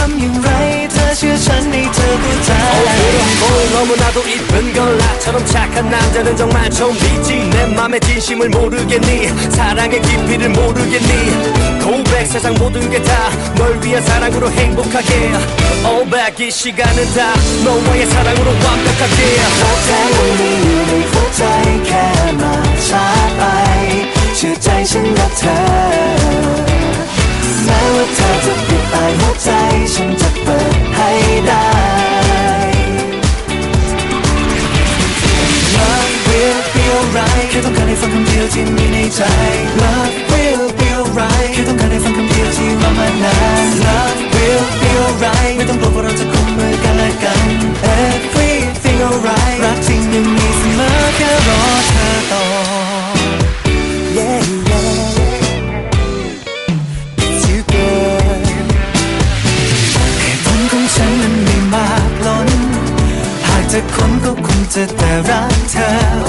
ทำอย่างไร เธอเชื่อฉันให้เธอเข้าใจ 오 너무나도 이쁜 걸 나처럼 착한 남자는 정말 처음이지 내 맘의 진심을 모르겠니 사랑의 깊이를 모르겠니 고백 세상 모든 게 다 널 위한 사랑으로 행복하게 All back 이 시간은 다 너와의 사랑으로 완벽하게 แค่วันนี้อยู่ในหัวใจแค่ ที่มีในใจ Love will be alright แค่ต้องการให้ฟังคำเดียวที่รอมานาน Love will be alright ไม่ต้องกลัวเพราะเราจะคงมือกันและกัน Everything alright รักจริงยังมีเสมอแค่รอเธอต่อ Yeah yeah It's you girl เหตุผลของฉันนั้นไม่มากล้น หากจะคนก็คงจะแต่รักเธอ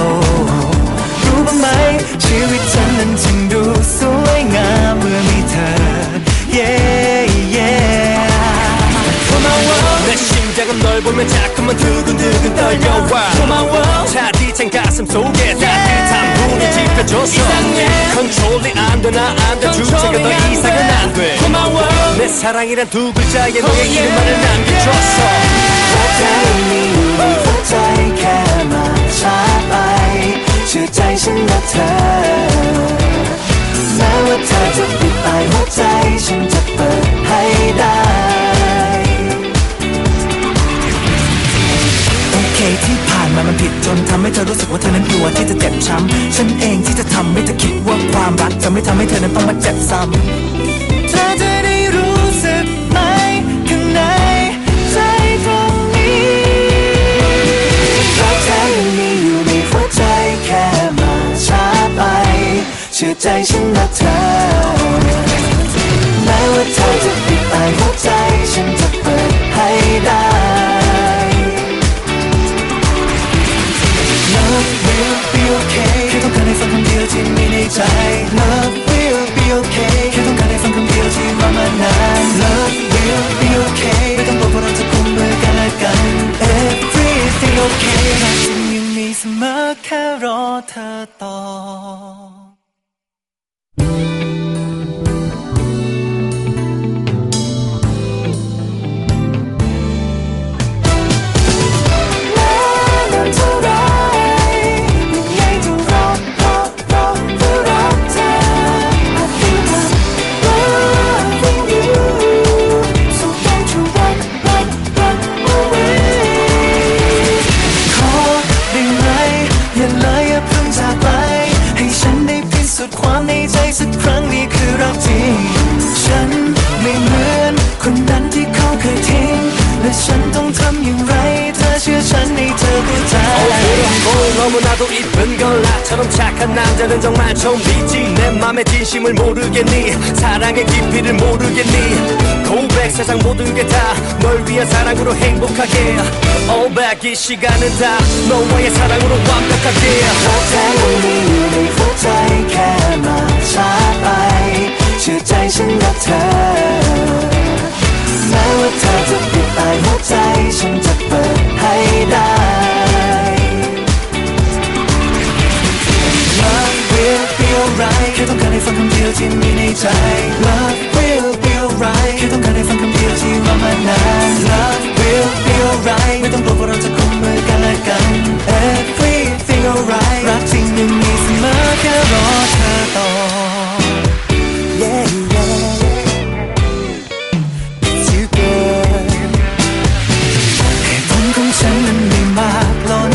자꾸만 두근두근 떨려와. 고마워. 차디찬 가슴 속에 따뜻한 불이 지펴줬어 컨트롤이 안돼나 안돼. 주체가 더 이상은 안돼. 고마워. 내 사랑이란 두 글자에 너의 이름만을 남겨줬어 ำให้เธอนั้นต้องมาเจ็บซ้ำเธอจะได้รู้สึกไหมข้างในใจตรงนี้รักแท้ยังมีอยู่ในหัวใจแค่มาช้าไป เชื่อใจฉันรักเธอ เธอต่อ 너무나도 이쁜 걸 나처럼 착한 남자는 정말 처음이지 내 맘의 진심을 모르겠니 사랑의 깊이를 모르겠니 고백 세상 모든 게 다 널 위한 사랑으로 행복하게 All back 이 시간은 다 너와의 사랑으로 완벽하게 รักแท้ยังมีอยู่ในหัวใจแค่มาช้าไป เชื่อใจฉันรักเธอ ยวที่มีในใจ Love will be alright แค่ต้องการให้ฟังคำเดียวที่รอมานาน Love will be alright ไม่ต้องกลัวเพราะเราจะคุมมือกันและกัน Everything alright รักจริงยังมีเสมอแค่รอเธอต่อ Yeah yeah It's you girl เหตุผลของฉันนั้นไม่มากล้น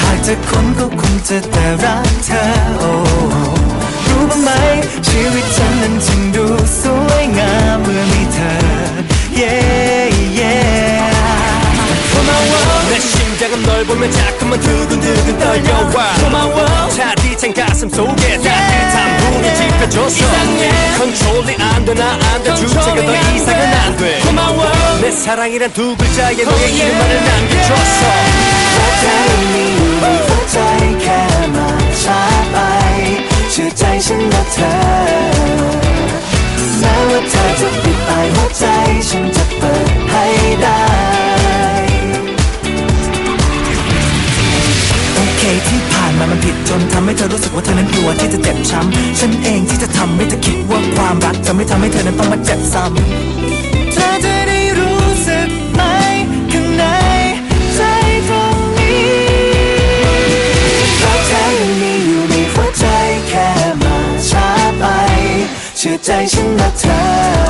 หากจะคนก็คงจะแต่รัก 널 보면 자꾸만 두근두근 떨려와. 고마워. 차디찬 가슴 속에 따뜻한 불이 지펴줬어 컨트롤이 안 돼 나 안돼. 주체가 더 이상은 안돼. 고마워. 내 사랑이란 두 글자에 oh, 너의 이름만을 남겨줬어 못하는 이유 ใจฉันรักเธอ ท้ยังมีอยู่ในหัวใจแค่มาช้าไปธอรู้สึกว่าเธอนั้นกลัวที่จะเจ็บช้ำฉันเองที่จะทำให้เธอคิดว่าความรักจะไม่ทำให้เธอนั้นต้องมาเจ็บซ้ำเธอจะได้รู้สึกไหมข้างในใจตรงนี้รักแท้ยังมีอยู่ในหัวใจแค่มาช้าไป เชื่อใจฉันนะเธอ